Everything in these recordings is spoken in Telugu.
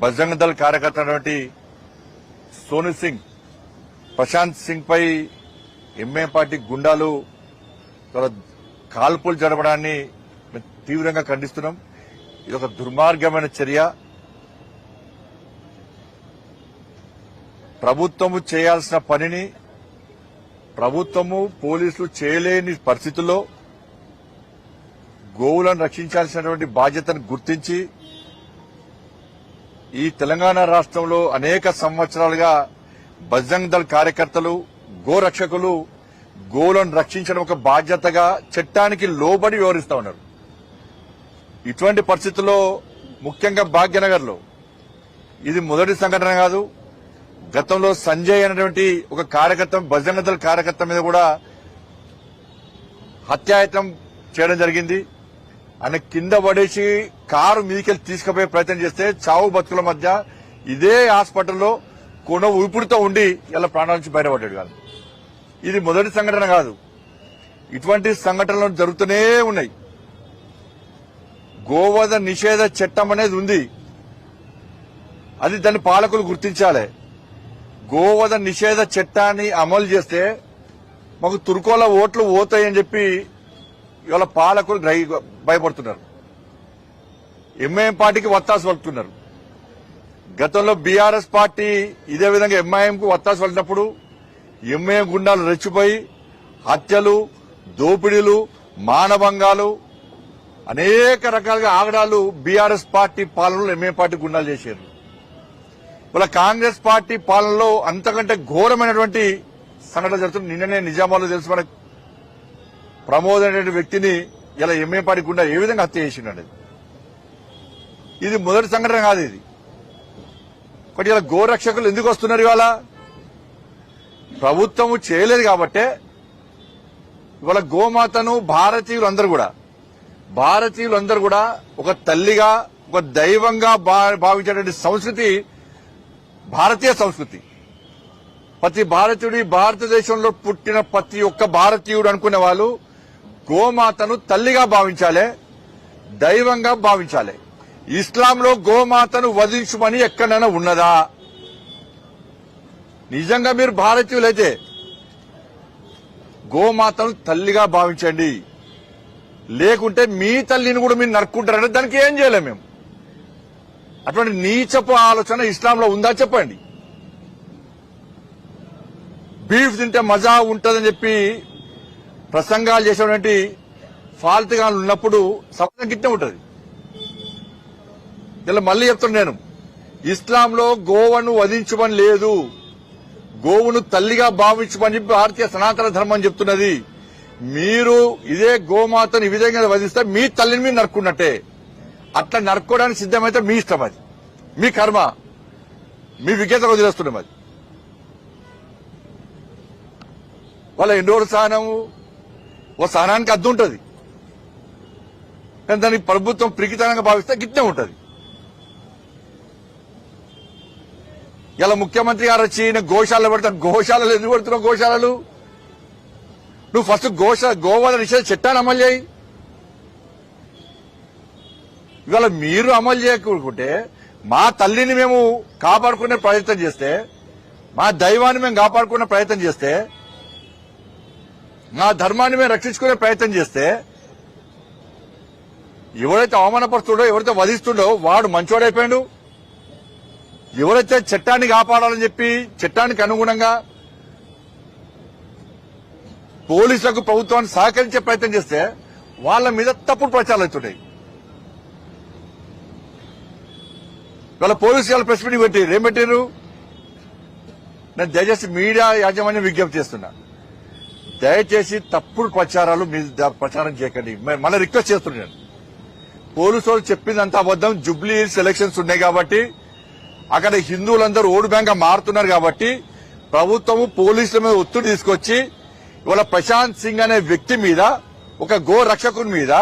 బజరంగ దళ్ కార్యకర్త అయినటువంటి సోను సింగ్ ప్రశాంత్ సింగ్ పై ఎంఏ పార్టీ గుండాలు కాల్పులు జరపడాన్ని మేము తీవ్రంగా ఖండిస్తున్నాం. ఇది ఒక దుర్మార్గమైన చర్య. ప్రభుత్వము చేయాల్సిన పనిని ప్రభుత్వము పోలీసులు చేయలేని పరిస్థితుల్లో గోవులను రక్షించాల్సినటువంటి బాధ్యతను గుర్తించి ఈ తెలంగాణ రాష్ట్రంలో అనేక సంవత్సరాలుగా బజరంగ్ దళ్ కార్యకర్తలు గోరక్షకులు గోలను రక్షించడం ఒక బాధ్యతగా చట్టానికి లోబడి వ్యవహరిస్తా ఉన్నారు. ఇటువంటి పరిస్థితుల్లో ముఖ్యంగా భాగ్యనగర్లో ఇది మొదటి సంఘటన కాదు. గతంలో సంజయ్ అనేటువంటి ఒక కార్యకర్త బజరంగ దళ్ కార్యకర్త మీద కూడా హత్యాయత్నం చేయడం జరిగింది. ఆయన కింద పడేసి కారు మీదికెళ్ళి తీసుకుపోయే ప్రయత్నం చేస్తే చావు బతుకుల మధ్య ఇదే హాస్పిటల్లో కొన ఊపిరితో ఉండి ఇలా ప్రాణాల నుంచి బయటపడ్డాడు కాదు. ఇది మొదటి సంఘటన కాదు. ఇటువంటి సంఘటనలు జరుగుతూనే ఉన్నాయి. గోవధ నిషేధ చట్టం అనేది ఉంది. అది దాన్ని పాలకులు గుర్తించాలి. గోవధ నిషేధ చట్టాన్ని అమలు చేస్తే మాకు తుర్కోల ఓట్లు పోతాయని చెప్పి ఇవాళ పాలకులు భయపడుతున్నారు. ఎంఐఎం పార్టీకి వత్తాసు పలుకుతున్నారు. గతంలో బీఆర్ఎస్ పార్టీ ఇదే విధంగా ఎంఐఎంకు వత్తాసు పలినప్పుడు ఎంఐఎం గుండాలు రెచ్చిపోయి హత్యలు దోపిడీలు మానభంగాలు అనేక రకాలుగా ఆగడాలు బీఆర్ఎస్ పార్టీ పాలనలో ఎంఐఎం పార్టీ గుండాలు చేశారు. ఇలా కాంగ్రెస్ పార్టీ పాలనలో అంతకంటే ఘోరమైనటువంటి సంఘటన జరుగుతుంది. నిన్ననే నిజామాబాద్లో తెలుసు మనకు. ప్రమోద్ అనే వ్యక్తిని ఇలా ఎంఏ గుండా ఏ విధంగా హత్య చేసిండీ ఇది మొదటి సంఘటన కాదు ఇది. ఒకటి ఇలా గోరక్షకులు ఎందుకు వస్తున్నారు ఇవాళ? ప్రభుత్వము చేయలేదు కాబట్టే ఇవాళ గోమాతను భారతీయులందరూ కూడా భారతీయులందరూ కూడా ఒక తల్లిగా ఒక దైవంగా భావించేటువంటి సంస్కృతి భారతీయ సంస్కృతి. ప్రతి భారతీయుడి భారతదేశంలో పుట్టిన ప్రతి ఒక్క భారతీయుడు అనుకునే వాళ్ళు గోమాతను తల్లిగా భావించాలి దైవంగా భావించాలి. ఇస్లాంలో గోమాతను వధించుమని ఎక్కడైనా ఉన్నదా? నిజంగా మీరు భారతీయులైతే గోమాతను తల్లిగా భావించండి. లేకుంటే మీ తల్లిని కూడా మీరు నరుక్కుంటారంటే దానికి ఏం చేయలేము మేము? అటువంటి నీచపు ఆలోచన ఇస్లాంలో ఉందా చెప్పండి. బీఫ్ తింటే మజా ఉంటుందని చెప్పి ప్రసంగాలు చేసేటువంటి ఫాల్తుగా ఉన్నప్పుడు సమాజం గిట్టే ఉంటుంది. ఇలా మళ్ళీ చెప్తున్నా నేను. ఇస్లాంలో గోవను వధించమని లేదు. గోవును తల్లిగా భావించమని చెప్పి భారతీయ సనాతన ధర్మం చెప్తున్నది. మీరు ఇదే గోమాతను ఈ విధంగా వధిస్తే మీ తల్లిని మీరు నరుక్కున్నట్టే. అట్లా నరుక్కోవడానికి సిద్ధమైతే మీ ఇష్టం అది. మీ కర్మ. మీ విజ్ఞత వదిలేస్తున్నాం అది. వాళ్ళ ఎన్ని సహనము ఓ సహనానికి అద్దు ఉంటుంది. కానీ దానికి ప్రభుత్వం ప్రికితనంగా భావిస్తే గిట్నే ఉంటుంది. ఇలా ముఖ్యమంత్రి గారు వచ్చి నేను గోశాలలో పెడతాను గోశాలలు ఎందుకు పెడుతున్నావు గోశాలలు? నువ్వు ఫస్ట్ గోశ గోవాల నిషేధ చట్టాన్ని అమలు చేయి. ఇవాళ మీరు అమలు చేయకుంటే మా తల్లిని మేము కాపాడుకునే ప్రయత్నం చేస్తే మా దైవాన్ని మేము కాపాడుకునే ప్రయత్నం చేస్తే నా ధర్మాన్ని మేము రక్షించుకునే ప్రయత్నం చేస్తే ఎవరైతే అవమానపరుస్తుండో ఎవరైతే వధిస్తుండో వాడు మంచోడైపోయాడు ఎవరైతే చట్టాన్ని కాపాడాలని చెప్పి చట్టానికి అనుగుణంగా పోలీసులకు ప్రభుత్వాన్ని సహకరించే ప్రయత్నం చేస్తే వాళ్ళ మీద తప్పుడు ప్రచారాలు అవుతున్నాయి వాళ్ళ పోలీసు వాళ్ళ ప్రెస్ మీటింగ్ పెట్టి ఏం పెట్టారు నేను దయచేసి మీడియా యాజమాన్యం విజ్ఞప్తి చేస్తున్నా. దయచేసి తప్పుడు ప్రచారాలు మీరు ప్రచారం చేయకండి. మళ్ళీ రిక్వెస్ట్ చేస్తున్నాను పోలీసు వాళ్ళు చెప్పిందంత అబద్దం జుబ్లీ హిల్స్ ఎలక్షన్స్ ఉన్నాయి కాబట్టి అక్కడ హిందువులందరూ ఓటు బ్యాంక్ మారుతున్నారు కాబట్టి ప్రభుత్వము పోలీసుల మీద ఒత్తిడి తీసుకొచ్చి ఇవాళ ప్రశాంత్ సింగ్ అనే వ్యక్తి మీద ఒక గో రక్షకుని మీద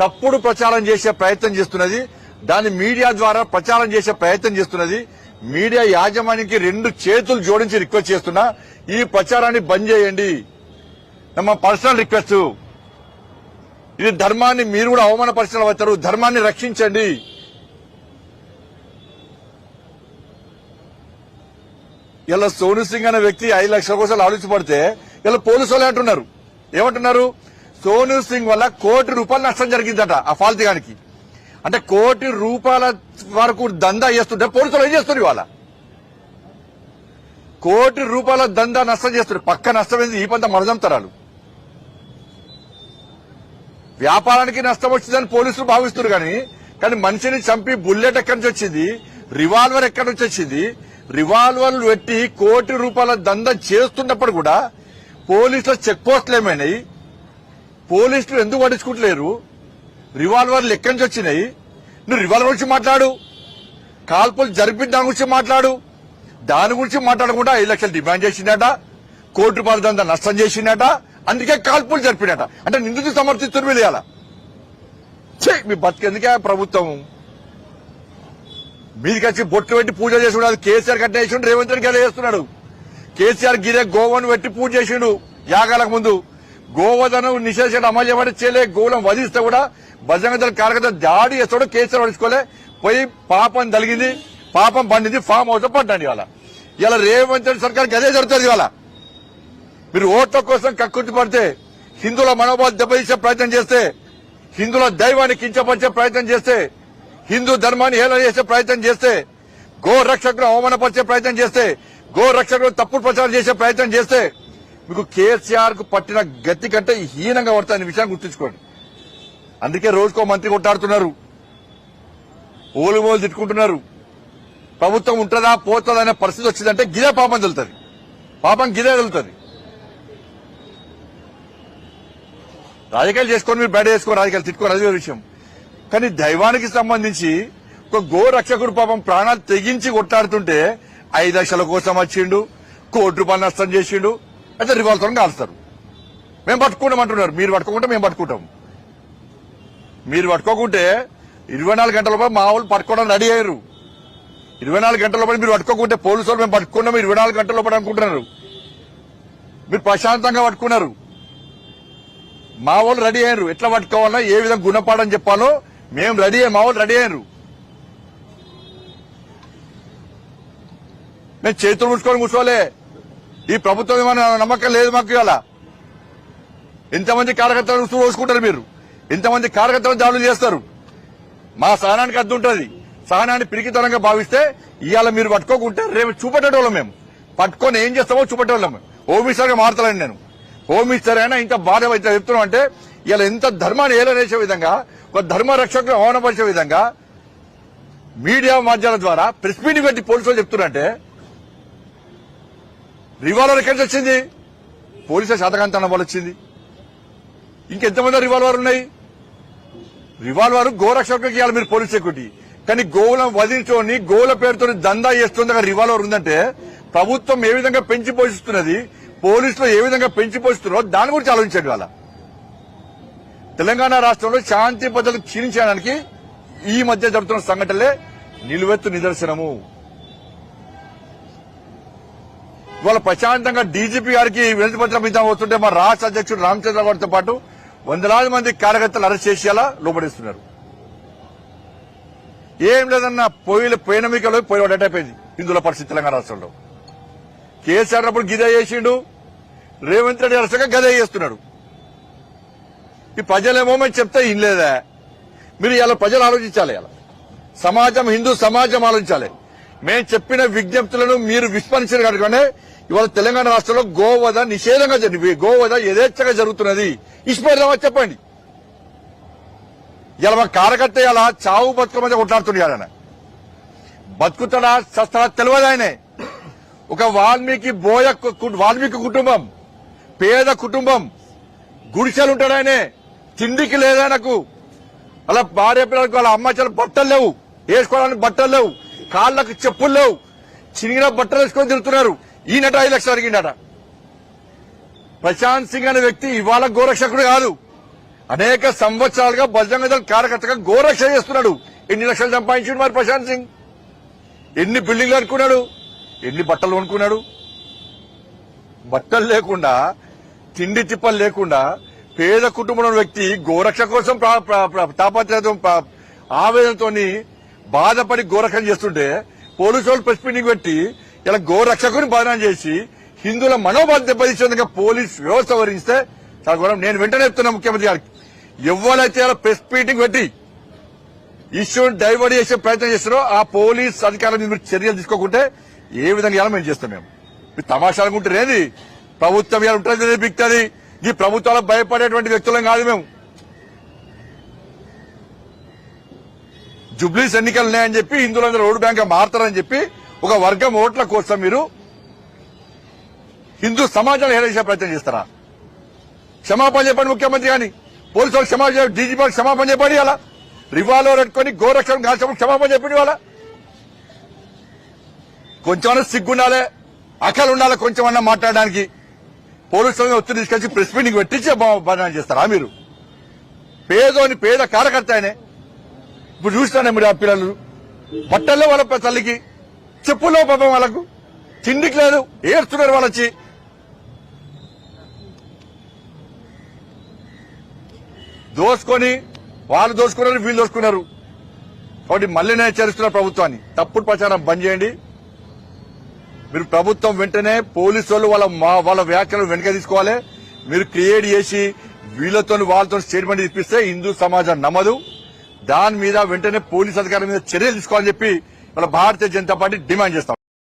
తప్పుడు ప్రచారం చేసే ప్రయత్నం చేస్తున్నది. దాన్ని మీడియా ద్వారా ప్రచారం చేసే ప్రయత్నం చేస్తున్నది. మీడియా యాజమాన్యానికి రెండు చేతులు జోడించి రిక్వెస్ట్ చేస్తున్నా. ఈ ప్రచారాన్ని బంద్ చేయండి. మా పర్సనల్ రిక్వెస్ట్ ఇది ధర్మాన్ని మీరు కూడా అవమానపరిచిన వచ్చారు. ధర్మాన్ని రక్షించండి. ఇలా సోను సింగ్ అనే వ్యక్తి ఐదు లక్షల కోసం ఆలోచించబడితే ఇలా పోలీసు వాళ్ళు అంటున్నారు. ఏమంటున్నారు? సోను సింగ్ వల్ల కోటి రూపాయలు నష్టం జరిగిందట ఆ ఫాల్తిగానికి అంటే కోటి రూపాయల వరకు దందా చేస్తుంటే పోలీసులు ఏం చేస్తారు ఇవాళ? కోటి రూపాయల దందా నష్టం చేస్తారు పక్క నష్టం ఏంది? ఈ పంత మరదంతరాలు వ్యాపారానికి నష్టం వచ్చిందని పోలీసులు భావిస్తున్నారు కానీ కానీ మనిషిని చంపి బుల్లెట్ ఎక్కడి నుంచి వచ్చింది? రివాల్వర్ ఎక్కడి నుంచి వచ్చింది? రివాల్వర్లు పెట్టి కోటి రూపాయల దంద చేస్తున్నప్పుడు కూడా పోలీసుల చెక్ పోస్టులు ఏమైనాయి? పోలీసులు ఎందుకు పట్టించుకుంటలేరు? రివాల్వర్లు ఎక్కడి నుంచి వచ్చినాయి? నువ్వు రివాల్వర్ గురించి మాట్లాడు. కాల్పులు జరిపిన దాని గురించి మాట్లాడు. దాని గురించి మాట్లాడకుండా ఐదు లక్షలు డిమాండ్ చేసిందట. కోటి రూపాయల దంద నష్టం చేసిందట. అందుకే కాల్పులు జరిపినట. అంటే నిందితులు సమర్థిస్తున్నారు వెళ్ళాల చే మీ బతికెందుకే ప్రభుత్వం? మీరు వచ్చి బొట్లు పెట్టి పూజ చేసుకున్నాడు. కేసీఆర్ కట్ట చేసిండు రేవంత్ రెడ్డి గదే చేస్తున్నాడు. కేసీఆర్ గిరే గోవను పెట్టి పూజ చేసిండు యాగాలకు ముందు. గోవధనం నిషేధించడం అమలు చేయబడి చేయలే. గోవులను వధిస్తే కూడా బజరంగ దళ కార్యకర్త దాడి చేస్తాడు కేసీఆర్ పడుచుకోలే పోయి పాపం తలిగింది పాపం పండింది ఫామ్ హౌస్ పడ్డాడు ఇవాళ. ఇలా రేవంత్ రెడ్డి సర్కార్ గదే జరుగుతుంది ఇవాళ. మీరు ఓట్ల కోసం కక్కుర్తి పడితే హిందువుల మనోభావాలు దెబ్బతీసే ప్రయత్నం చేస్తే హిందువుల దైవాన్ని కించపరిచే ప్రయత్నం చేస్తే హిందూ ధర్మాన్ని హేళన చేసే ప్రయత్నం చేస్తే గో రక్షకులు అవమానపరిచే ప్రయత్నం చేస్తే గో రక్షకులు తప్పుడు ప్రచారం చేసే ప్రయత్నం చేస్తే మీకు కేసీఆర్కు పట్టిన గతి కంటే హీనంగా పడుతుంది విషయాన్ని గుర్తుంచుకోండి. అందుకే రోజుకో మంత్రి కొట్టాడుతున్నారు ఓలు మోలు తిట్టుకుంటున్నారు. ప్రభుత్వం ఉంటుందా పోతుందా అనే పరిస్థితి వచ్చిందంటే గిదే పాపం తెలుతుంది పాపం గిదే తెలుతుంది రాజకీయాలు చేసుకొని మీరు బయట చేసుకో రాజకీయాలు తిట్టుకోరు అది వేరే విషయం. కానీ దైవానికి సంబంధించి ఒక గో రక్షకుడు పాపం ప్రాణాలు తెగించి కొట్టాడుతుంటే ఐదు లక్షల కోసం వచ్చిండు కోటి రూపాయలు నష్టం చేసిండు అయితే రివాల్వర్ కాలుస్తారు. మేము పట్టుకుంటాం అంటున్నారు మీరు పట్టుకోకుంటే మేము పట్టుకుంటాం. మీరు పట్టుకోకుంటే ఇరవై నాలుగు గంటల పాటు మా వాళ్ళు పట్టుకోవడం రెడీ అయ్యారు. ఇరవై నాలుగు గంటల పాటు మీరు పట్టుకోకుంటే పోలీసు వాళ్ళు మేము పట్టుకున్నాం ఇరవై నాలుగు గంటల పాటు అనుకుంటున్నారు. మీరు ప్రశాంతంగా పట్టుకున్నారు. మా వాళ్ళు రెడీ అయ్యారు. ఎట్లా పట్టుకోవాలో ఏ విధంగా గుణపాఠం చెప్పాలో మేము రెడీ అయ్యి మా వాళ్ళు రెడీ అయ్యారు. మేము చేతులు ముడుచుకొని కూర్చోలే. ఈ ప్రభుత్వం ఏమైనా నమ్మకం లేదు మాకు ఇవాళ. ఎంతమంది కార్యకర్తలను చూసుకుంటారు మీరు. ఎంతమంది కార్యకర్తలను దాడులు చేస్తారు. మా సహనానికి అద్దు ఉంటుంది. సహనాన్ని పిరికితనంగా భావిస్తే ఇవాళ మీరు పట్టుకోకుంటే రేపు చూపెట్టేటోళ్ళం మేము. పట్టుకొని ఏం చేస్తామో చూపెట్టేవాళ్ళం ఓబీసీగా మారుతానండి నేను. ఓమిస్టర్ అయినా ఇంత బాధ అయితే చెప్తున్నాం అంటే ఇలా ఎంత ధర్మాన్ని ఏలనేసే విధంగా ఒక ధర్మ రక్షకులు అవమానపరిచే విధంగా మీడియా మాధ్యమాల ద్వారా ప్రెస్ మీటింగ్ పెట్టి పోలీసులు చెప్తున్నారంటే రివాల్వర్ ఎక్కడి నుంచి వచ్చింది? పోలీసుల శాతకాంతనం వల్ల వచ్చింది ఇంకెంతమంది రివాల్వర్ ఉన్నాయి? రివాల్వర్ గోరక్షకులకి ఇవ్వాలి మీరు పోలీస్ సెక్యూరిటీ. కానీ గోవులను వదిలించుకొని గోవుల పేరుతో దందా చేస్తుంది రివాల్వర్ ఉందంటే ప్రభుత్వం ఏ విధంగా పెంచి పోషిస్తున్నది? పోలీసులు ఏ విధంగా పెంచి పోషిస్తున్నారో దాని గురించి ఆలోచించండి వాళ్ళ తెలంగాణ రాష్ట్రంలో శాంతి భద్రతలు క్షీణించడానికి ఈ మధ్య జరుగుతున్న సంఘటనలే నిలువెత్తు నిదర్శనము. ఇవాళ ప్రశాంతంగా డీజీపీ గారికి వినతి పత్రం ఇద్దాం వస్తుంటే మా రాష్ట్ర అధ్యక్షుడు రామచంద్ర గారితో పాటు వందలాది మంది కార్యకర్తలు అరెస్ట్ చేసేలా లోబడిస్తున్నారు. ఏం లేదన్న పోయిన పోయిన మీకలో పోయి పడేటైపోయింది హిందువుల పరిస్థితి తెలంగాణ రాష్ట్రంలో. కేసీఆర్ అప్పుడు గిదే చేసిండు రేవంత్ రెడ్డి అరసగా గదే చేస్తున్నాడు ఈ ప్రజలేమో మేము చెప్తే ఇన్లేదా. మీరు ఇలా ప్రజలు ఆలోచించాలి ఇలా సమాజం హిందూ సమాజం ఆలోచించాలి. మేము చెప్పిన విజ్ఞప్తులను మీరు విస్మరించారు కనుకనే ఇవాళ తెలంగాణ రాష్ట్రంలో గోవధ నిషేధంగా జరిగి గోవధ యథేచ్ఛగా జరుగుతున్నది. ఇష్టపడదామా చెప్పండి. ఇలా మా కార్యకర్త ఇలా చావు బతుకు మధ్య కొట్లాడుతున్నాడు ఆయన. బతుకుతాడా చస్తాడా తెలియదు ఆయనే. ఒక వాల్మీకి బోయ కు- వాల్మీకి కుటుంబం పేద కుటుంబం. గుడిసెలు ఉంటాడాయనే తిండికి తిండికి నాకు అలా భార్య పిల్లలకు వాళ్ళ అమ్మ చాలా బట్టలు లేవు. వేసుకోవడానికి బట్టలు లేవు. కాళ్ళకు చెప్పులు లేవు. చినిగిన బట్టలు వేసుకొని తిరుగుతున్నారు. ఈయనట ఐదు లక్షలు అడిగిండట. ప్రశాంత్ సింగ్ అనే వ్యక్తి ఇవాళ గోరక్షకుడు కాదు. అనేక సంవత్సరాలుగా బజరంగ దళ కార్యకర్తగా గోరక్ష చేస్తున్నాడు. ఎన్ని లక్షలు సంపాదించాడు మరి ప్రశాంత్ సింగ్? ఎన్ని బిల్డింగ్లు అనుకున్నాడు? ఎన్ని బట్టలు కొనుక్కున్నాడు? బట్టలు లేకుండా తిండి తిప్పలు లేకుండా పేద కుటుంబంలో వ్యక్తి గోరక్ష కోసం తాపత్రయం ఆవేదనతో ఆవేదనతోని బాధపడి గోరక్షణ చేస్తుంటే పోలీసు వాళ్ళు ప్రెస్ మీటింగ్ పెట్టి ఇలా గోరక్షకుని బదనాం చేసి హిందువుల మనోబాధ దెబ్బతీసే పోలీస్ వ్యవస్థ వహిస్తే చాలా ఘోరం నేను వెంటనే చెప్తున్నా ముఖ్యమంత్రి గారికి. ఎవరైతే ఇలా ప్రెస్ మీటింగ్ పెట్టి ఇష్యూని డైవర్ట్ చేసే ప్రయత్నం చేస్తారో ఆ పోలీస్ అధికారుల మీద మీరు చర్యలు తీసుకోకుంటే ఏ విధంగా ఎలా మేము చేస్తాం మేము? మీరు తమాషా అనుకుంటారు ఏది ప్రభుత్వం ఇలా ఉంటుంది బిక్తుంది. ఈ ప్రభుత్వాలకు భయపడేటువంటి వ్యక్తులం కాదు మేము. జుబ్లీస్ ఎన్నికలు ఉన్నాయని చెప్పి హిందువులందరూ ఓటు బ్యాంక్ మారుతారని చెప్పి ఒక వర్గం ఓట్ల కోసం మీరు హిందూ సమాజాన్ని హేళేసే ప్రయత్నం చేస్తారా? క్షమాపణ చెప్పండి ముఖ్యమంత్రి గాని పోలీసు వాళ్ళు క్షమాపణ డీజీపీ వాళ్ళు క్షమాపణ చెప్పండి అలా రివాల్వర్ పెట్టుకొని గోరక్షణ కాల్చడం క్షమాపణ చెప్పండి వాళ్ళ కొంచెమన్నా సిగ్గుండాలి అకలు ఉండాలి కొంచెమన్నా మాట్లాడడానికి. పోలీసులను ఒత్తిడి తీసుకొచ్చి ప్రెస్ మీటింగ్ పెట్టించే బదనాలు చేస్తారా మీరు? పేదోని పేద కార్యకర్త ఆయనే. ఇప్పుడు చూస్తానే మీరు ఆ పిల్లలు? బట్టల్లో వాళ్ళ తల్లికి చెప్పుల్లో పాపం వాళ్ళకు. తిండికి లేదు ఏడుస్తున్నారు వాళ్ళు వచ్చి దోసుకొని వాళ్ళు దోసుకున్నారు వీళ్ళు దోసుకున్నారు. కాబట్టి మళ్ళీ నేను హెచ్చరిస్తున్న ప్రభుత్వాన్ని. తప్పుడు ప్రచారం బంద్ చేయండి. మీరు ప్రభుత్వం వెంటనే పోలీసు వాళ్ళు వాళ్ళ మా- వాళ్ళ వ్యాఖ్యలు వెనక తీసుకోవాలి. మీరు క్రియేట్ చేసి వీళ్ళతో వాళ్ళతో స్టేట్మెంట్ ఇప్పిస్తే హిందూ సమాజం నమ్మదు. దాని మీద వెంటనే పోలీస్ అధికారుల మీద చర్యలు తీసుకోవాలని చెప్పి వాళ్ళ భారతీయ జనతా పార్టీ డిమాండ్ చేస్తాం.